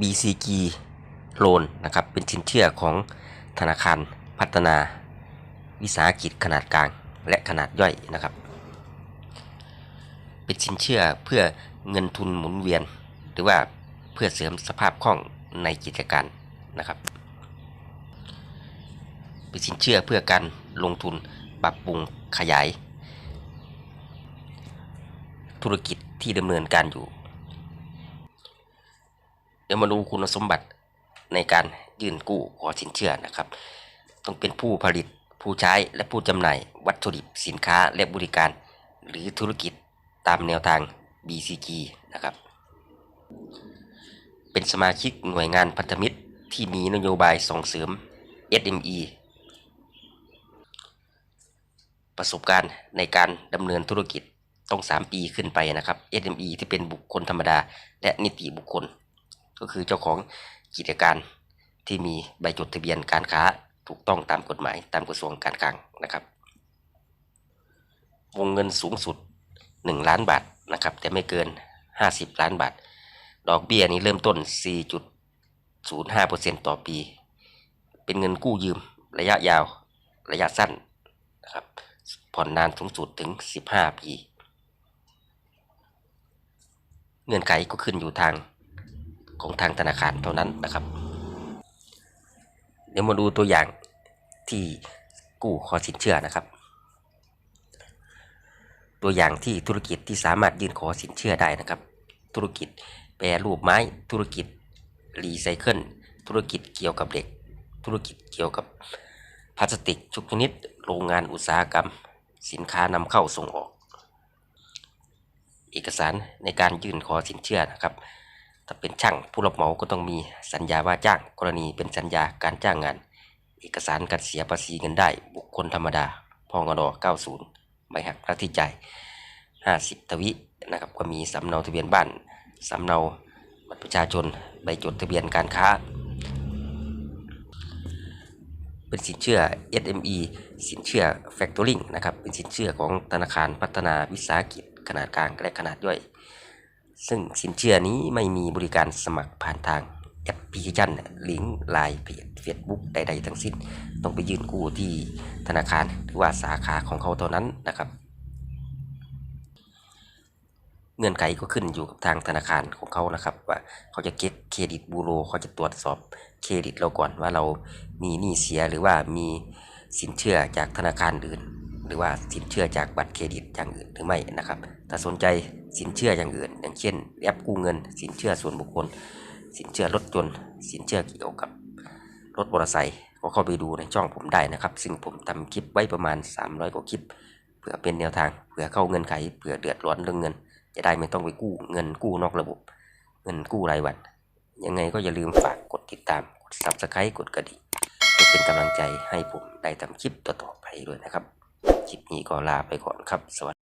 BCG Loan นะครับเป็นสินเชื่อของธนาคารพัฒนา วิสาหกิจขนาดกลางและขนาดย่อยนะครับ เป็นสินเชื่อเพื่อเงินทุนหมุนเวียน หรือว่าเพื่อเสริมสภาพคล่องในกิจการนะครับเป็นสินเชื่อเพื่อการลงทุนปรับปรุงขยาย ธุรกิจที่ดำเนินการอยู่ เดี๋ยวมาดูคุณสมบัติในการยื่นกู้ขอสินเชื่อนะครับ ต้องเป็นผู้ผลิตผู้ใช้และผู้จำหน่ายวัตถุดิบสินค้าและบริการ หรือธุรกิจตามแนวทาง BCG นะครับ เป็นสมาชิกหน่วยงานพันธมิตรที่มีนโยบายส่งเสริม SME ประสบการณ์ในการดำเนินธุรกิจต้อง 3 ปีขึ้นไปนะครับ SME ที่เป็นบุคคลธรรมดา และนิติบุคคล ก็คือเจ้าของกิจการที่มีใบจดทะเบียนการค้าถูกต้องตามกฎหมายตามกระทรวงการคลังนะครับ วงเงินสูงสุด 1 ล้านบาทนะครับ แต่ไม่เกิน 50 ล้านบาท ดอกเบี้ยนี้เริ่มต้น 4.05%ต่อปี เป็นเงินกู้ยืมระยะยาว ระยะสั้นนะครับ ผ่อนนานสูงสุดถึง 15 ปี เงื่อนไขก็ขึ้นอยู่ทาง ของทางธนาคารเท่านั้นนะครับ เดี๋ยวมาดูตัวอย่างที่กู้ขอสินเชื่อนะครับ ตัวอย่างที่ธุรกิจที่สามารถยื่นขอสินเชื่อได้นะครับ ธุรกิจแปรรูปไม้ธุรกิจรีไซเคิลธุรกิจเกี่ยวกับเหล็ก ธุรกิจเกี่ยวกับพลาสติกทุกชนิด โรงงานอุตสาหกรรม สินค้านำเข้าส่งออก เอกสารในการยื่นขอสินเชื่อนะครับ ถ้าเป็นช่างผู้รับเหมาก็ต้องมีสัญญาว่าจ้าง กรณีเป็นสัญญาการจ้างงาน เอกสารการเสียภาษีเงินได้ บุคคลธรรมดาพงด90ไม่หักค่าที่จ่าย50 ทวินะครับก็มีสำเนาทะเบียนบ้านสำเนาบัตรประชาชนใบจดทะเบียนการค้า เป็นสินเชื่อ SME สินเชื่อ Factoring นะครับเป็นสินเชื่อของธนาคารพัฒนาวิสาหกิจขนาดกลางและขนาดย่อย ซึ่งสินเชื่อนี้ไม่มีบริการสมัครผ่านทางแอปพลิเคชันลิงก์ไลน์เพจเฟซบุ๊กใด ๆ ทั้งสิ้น ต้องไปยื่นกู้ที่ธนาคารหรือว่าสาขาของเขาเท่านั้นนะครับ เงื่อนไขก็ขึ้นอยู่กับทางธนาคารของเขานะครับ ว่าเขาจะเก็ตเครดิตบูโรเขาจะตรวจสอบเครดิตเราก่อนว่าเรามีหนี้เสียหรือว่ามีสินเชื่อจากธนาคารอื่น หรือว่าสินเชื่อจากบัตรเครดิตอย่างอื่นหรือไม่นะครับ ถ้าสนใจ สินเชื่ออย่างอื่น อย่างเช่น แอปกู้เงิน สินเชื่อส่วนบุคคล สินเชื่อรถยนต์สินเชื่อเกี่ยวกับรถมอเตอร์ไซค์ก็เข้าไปดูในช่องผมได้นะครับ ซึ่งผมทำคลิปไว้ประมาณ 300 กว่าคลิปเพื่อเป็นแนวทางเผื่อเข้าเงินไขเผื่อเดือดร้อนเรื่องเงิน จะได้ไม่ต้องไปกู้เงินกู้นอกระบบ เงินกู้รายวัน ยังไงก็อย่าลืมฝากกดติดตามกด subscribe กดกระดิ่งเป็นกำลังใจให้ผมได้ทำคลิปต่อๆไปด้วยนะครับคลิปนี้ก็ลาไปก่อนครับสวัสดี